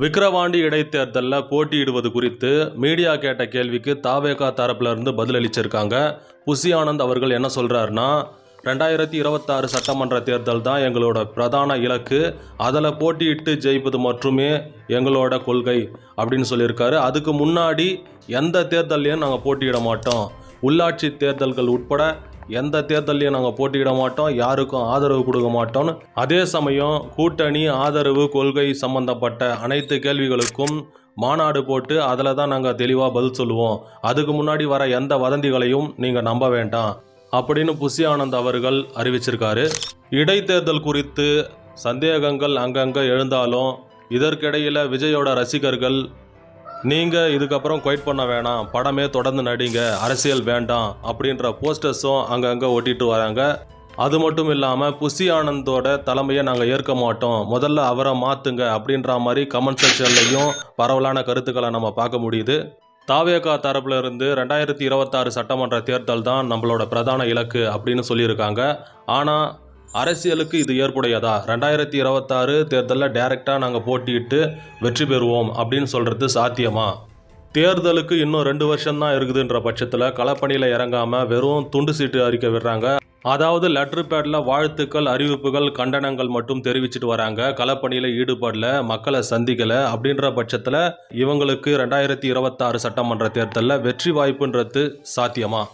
விக்கிரவாண்டி இடைத்தேர்தலில் போட்டியிடுவது குறித்து மீடியா கேட்ட கேள்விக்கு தாவேகா தரப்புல இருந்து பதிலளிச்சிருக்காங்க. புசி ஆனந்த் அவர்கள் என்ன சொல்கிறாருன்னா ரெண்டாயிரத்தி இருபத்தாறு சட்டமன்ற தேர்தல் தான் எங்களோட பிரதான இலக்கு. அதில் போட்டியிட்டு ஜெயிப்பது மட்டுமே எங்களோட கொள்கை அப்படின்னு சொல்லியிருக்காரு. அதுக்கு முன்னாடி எந்த தேர்தல்லையும் நாங்கள் போட்டியிட மாட்டோம். உள்ளாட்சி தேர்தல்கள் உட்பட எந்த தேர்தல்லையும் நாங்கள் போட்டியிட மாட்டோம் யாருக்கும் ஆதரவு கொடுக்க மாட்டோம்னு. அதே சமயம் கூட்டணி ஆதரவு கொள்கை சம்பந்தப்பட்ட அனைத்து கேள்விகளுக்கும் மாநாடு போட்டு அதில் தான் நாங்கள் தெளிவாக பதில் சொல்லுவோம். அதுக்கு முன்னாடி வர எந்த வதந்திகளையும் நீங்கள் நம்ப வேண்டாம் அப்படின்னு புஷி ஆனந்த் அவர்கள் அறிவிச்சிருக்காரு. இடைத்தேர்தல் குறித்து சந்தேகங்கள் அங்கங்கே எழுந்தாலும் இதற்கிடையில் விஜயோட ரசிகர்கள் நீங்கள் இதுக்கப்புறம் கொயிட் பண்ண வேணாம். படமே தொடர்ந்து நடிங்க. அரசியல் வேண்டாம். அப்படின்ற போஸ்டர்ஸும் அங்கங்கே ஒட்டிட்டு வராங்க. அது மட்டும் இல்லாமல் புஷி ஆனந்தோட தலைமையை நாங்கள் ஏற்க மாட்டோம். முதல்ல அவரை மாற்றுங்க அப்படின்ற மாதிரி கமெண்ட் செக்ஷன்லையும் பரவலான கருத்துக்களை நம்ம பார்க்க முடியுது. தாவேகா தரப்புல இருந்து ரெண்டாயிரத்தி இருபத்தாறு சட்டமன்ற தேர்தல் தான் நம்மளோட பிரதான இலக்கு அப்படின்னு சொல்லியிருக்காங்க. ஆனால் அரசியலுக்கு இது ஏற்புடையதா? ரெண்டாயிரத்தி இருபத்தாறு தேர்தலில் டைரெக்டாக நாங்கள் போட்டியிட்டு வெற்றி பெறுவோம் அப்படின்னு சொல்கிறது சாத்தியமா? தேர்தலுக்கு இன்னும் ரெண்டு வருஷம்தான் இருக்குதுன்ற பட்சத்தில் களப்பணியில் இறங்காமல் வெறும் துண்டு சீட்டு அறிக்கை விடுறாங்க. அதாவது லெட்டர் பேடில் வாழ்த்துக்கள் அறிவிப்புகள் கண்டனங்கள் மட்டும் தெரிவிச்சிட்டு வராங்க. களப்பணியில் ஈடுபடல மக்களை சந்திக்கலை அப்படின்ற பட்சத்தில் இவங்களுக்கு ரெண்டாயிரத்தி இருபத்தாறு சட்டமன்ற தேர்தலில் வெற்றி வாய்ப்புன்றது சாத்தியமா?